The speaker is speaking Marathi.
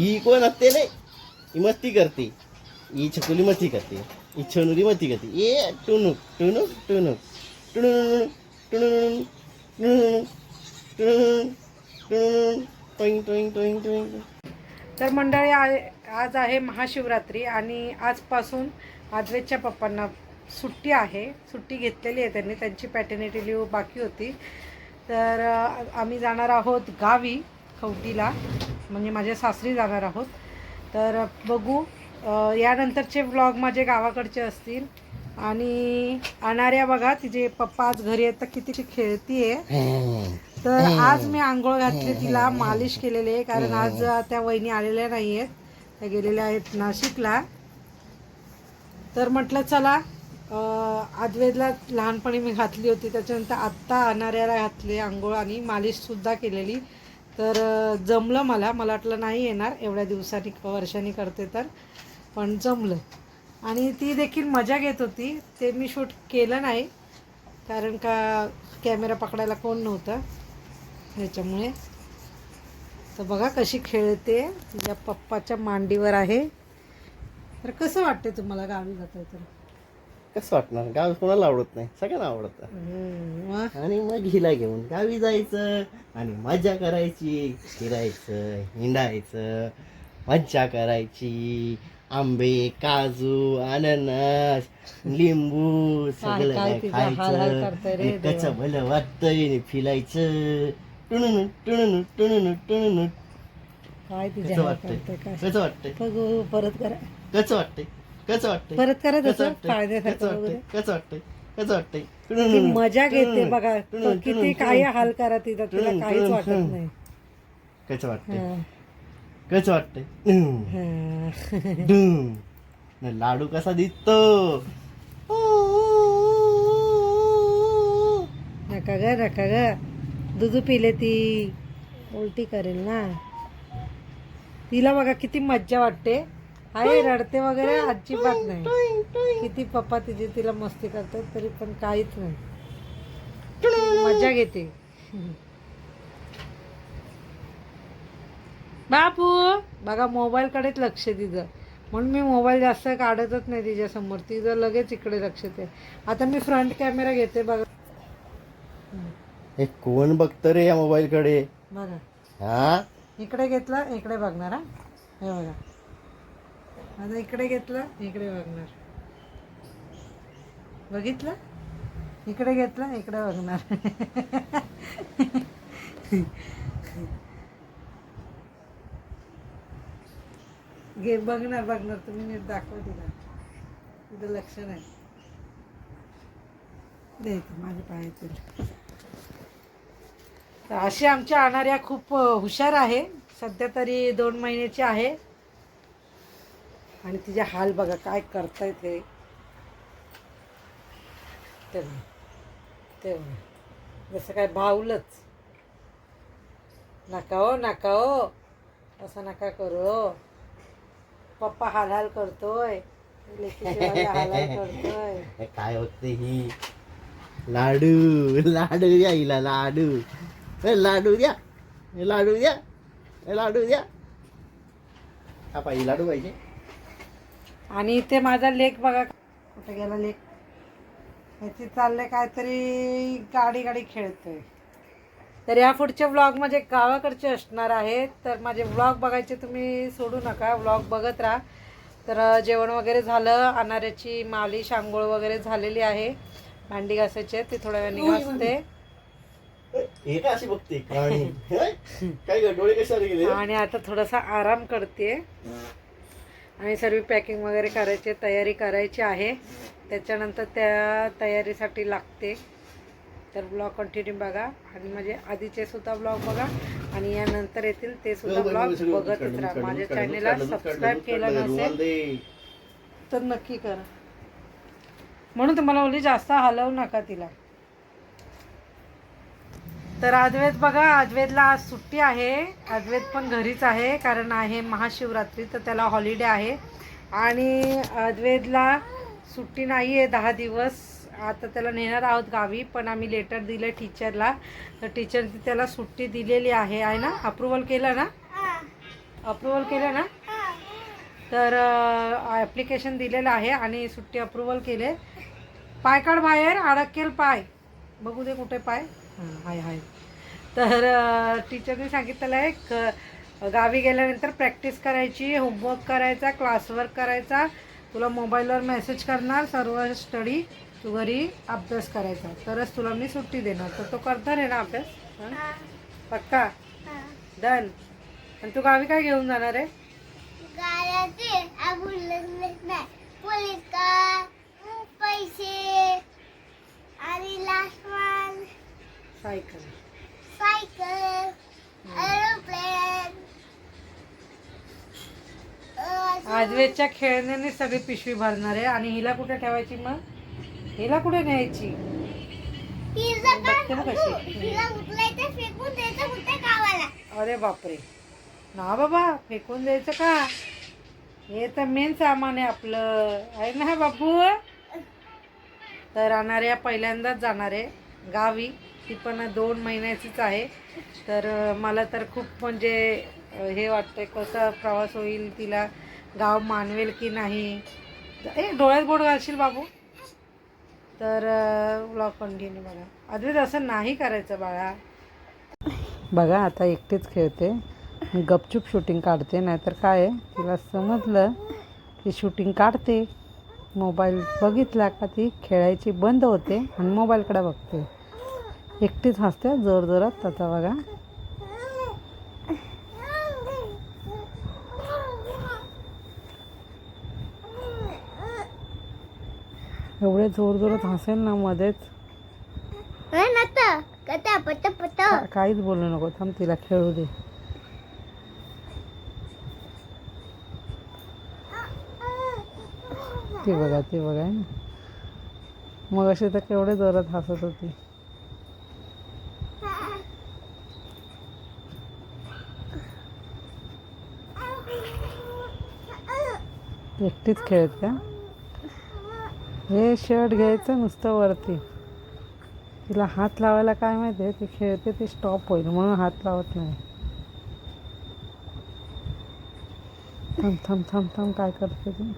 ही कोण असते नाही? ही मस्ती करते. ही छकुली मस्ती करते. ही छनुरी मस्ती करते. ये टुनू टुनू टुणूक. टुणू टुणू टुणू टोईंग टोईंग टोईंग तर मंडळी आज आहे महाशिवरात्री आणि आजपासून आजवेच्या पप्पांना सुट्टी आहे. सुट्टी घेतलेली आहे त्यांनी. त्यांची पॅटर्निटी लिव्ह बाकी होती. तर आम्ही जाणार आहोत गावी खवटीला. म्हणजे माझ्या सासरी जाणार आहोत. तर बघू यानंतरचे व्लॉग माझे गावाकडचे असतील. आणि अनार्या बघा तिचे पप्पा आज घरी आहेत तर किती खेळतीये. तर आज मी आंघोळ घातली तिला मालिश केलेली आहे कारण आज त्या वहिनी आलेल्या नाही आहेत त्या गेलेल्या आहेत नाशिकला. तर म्हटलं चला आदवेदला लहानपणी मी घातली होती त्याच्यानंतर आत्ता अनाऱ्याला घातली आंघोळ आणि मालिशसुद्धा केलेली. तर जमलं मला. मला वाटलं नाही येणार. एवढ्या दिवसांनी वर्षांनी करते तर. पण जमलं. आणि ती देखील मजा घेत होती. ते मी शूट केलं नाही. कारण का कॅमेरा पकडायला कोण नव्हतं. ह्याच्यामुळे. तर बघा कशी खेळते. तिच्या पप्पाच्या मांडीवर आहे. तर कसं वाटते तुम्हाला गावी जाता तर? कसं वाटणार? गाव कोणाला आवडत नाही? सगळ्यांना आवडतं. आणि मग हिला घेऊन गावी जायचं आणि मजा करायची फिरायचं हिंडायचं मज्जा करायची. आंबे काजू अननस लिंबू सगळं खायचं. कसं भलं वाटतंय फिरायचं. टुणुन टुणुन टुणुन टुणुन काय तिच्या वाटतंय? कसं वाटतंय? परत करा. कसं वाटतंय? कसं वाटतंय? परत करा कसं तसं वाटतंय? कसं फायद्यासारखं वाटतंय? वगैरे. कसं वाटतंय? कसं वाटतंय? ती मजा घेते बघा. किती काही. हाल करा तिथं तिला काहीच वाटत. नाही. कसं वाटतंय? हा. कसं वाटतंय? हम्म. हा. डुम. न लाडू कसा दिसतो? नका ग नका ग. दुधू पिले ती. उलटी करेल ना. तिला बघा किती मज्जा वाटते. आहे रडते वगैरे अजिबात नाही. किती पप्पा तिची तिला मस्ती करतात तरी पण काहीच नाही. मजा घेते. बापू बघा मोबाईल कडेच लक्ष तिचं म्हणून मी मोबाईल जास्त काढतच नाही तिच्यासमोर. तिचं लगेच इकडे लक्ष आहे आता मी फ्रंट कॅमेरा घेते बघा. हे कोण बघतं रे या मोबाईल कडे बघा. हा? इकडे घेतलं इकडे बघणार हा? हे बघा. आता इकडे घेतलं? इकडे बघणार. बघितलं? इकडे घेतलं इकडे बघणार. घे बघणार बघणार. तुम्ही नीट दाखवा तिला. तिथं लक्ष नाही. द्यायचं माझ्या पायातील तर अशी आमच्या अनाऱ्या खूप हुशार आहे. सध्या तरी दोन महिन्याची आहे. आणि तिचे हाल बघा काय करतायत हे ते बघा. जसं काय भावलंच नका हो नका हो. असं नका करू हो. पप्पा हाल हाल करतोय. हाल हाल करतोय. हे काय होते ही? लाडू लाडू द्या हिला लाडू. लाडू द्या. लाडू द्या. हे लाडू द्या. हा पाहिजे लाडू पाहिजे. आणि इथे माझा लेक बघा. कुठे गेला लेक? ह्याची चाललंय काहीतरी गाडी गाडी खेळतोय. तर या पुढच्या व्लॉग माझे गावाकडचे असणार आहेत. तर माझे व्लॉग बघायचे तुम्ही सोडू नका. व्लॉग बघत राहा. तर जेवण वगैरे झालं. अनाऱ्याची मालिश आंघोळ वगैरे झालेली आहे. भांडी घासायची ते थोड्या वेळाने घासते. का अशी बघते? प्राणी? काय ग? डोळे कशाला गेले? आणि आता थोडासा आराम करते. आणि सर्व पॅकिंग वगैरे करायची तयारी करायची आहे. त्याच्यानंतर त्या तयारीसाठी लागते. तर ब्लॉग कंटिन्यू बघा. आणि म्हणजे आधीचे सुद्धा ब्लॉग बघा. आणि यानंतर येतील ते सुद्धा ब्लॉग बघतच राहा. माझ्या चॅनेलला सबस्क्राईब केलं नसेल तर नक्की करा. म्हणून तुम्हाला बोलली जास्त हलवू नका तिला. तर अद्वैत बघा अद्वैतला आज सुट्टी आहे. अद्वैत पण घरीच आहे कारण आहे महाशिवरात्री तर त्याला हॉलिडे आहे. आणि अद्वैतला सुट्टी नाही आहे दहा दिवस. आता त्याला नेणार आहोत गावी पण आम्ही लेटर दिलं टीचरला तर टीचरने त्याला सुट्टी दिलेली आहे. आहे ना? अप्रुव्हल केलं ना? अप्रुव्हल केलं ना? तर ॲप्लिकेशन दिलेलं आहे आणि सुट्टी अप्रुव्हल केले. पाय काढ बाहेर अडकेल पाय. बघू दे कुठे पाय. हाय हाय. तर टीचरने सांगितलेलं आहे क गावी गेल्यानंतर प्रॅक्टिस करायची होमवर्क करायचा क्लासवर्क करायचा. तुला मोबाईलवर मेसेज करणार सर्व स्टडी तू घरी अभ्यास करायचा. तरच तुला मी सुट्टी देणार. तर तो करणार आहे ना अभ्यास? हं? पक्का? डन. आणि तू गावी काय घेऊन जाणार आहे? सायकल सायकल एरोप्लेन आजवेच्या खेळण्याने सगळी पिशवी भरणार आहे. आणि हिला कुठे ठेवायची मग? हिला कुठे न्यायची? अरे बापरे. ना बाबा फेकून द्यायचं का? हे तर मेन सामान आहे आपलं. आहे ना बाबू? तर अनार्या पहिल्यांदाच जाणार आहे. गावी. ती पण दोन महिन्याचीच आहे. तर मला तर खूप म्हणजे हे वाटतंय कसा प्रवास होईल तिला गाव मानवेल की नाही. ए डोळ्यात बोट घालशील बाबू. तर ब्लॉग कंटिन्यू बघा. अद्वैत असं नाही करायचं बाळा. बघा आता एकटेच खेळते. गपचूप शूटिंग काढते नाहीतर काय आहे, तिला समजलं की शूटिंग काढते. मोबाईल बघितला का ती खेळायची बंद होते आणि मोबाईलकडे बघते. एकटीच हसते जोर जोरात त्याचा बघा. एवढे जोर जोरात हसेल ना मध्येच. काहीच बोलू नको थांब तिला खेळू दे. ती बघा ती बघा मग अशी तर केवढे जोरात हसत होती. एकटीच खेळत का हे शर्ट घ्यायचं नुसतं वरती. तिला हात लावायला काय माहिती आहे? ती खेळते ती स्टॉप होईल म्हणून हात लावत नाही. थांब थांब थांब थांब काय करते ती?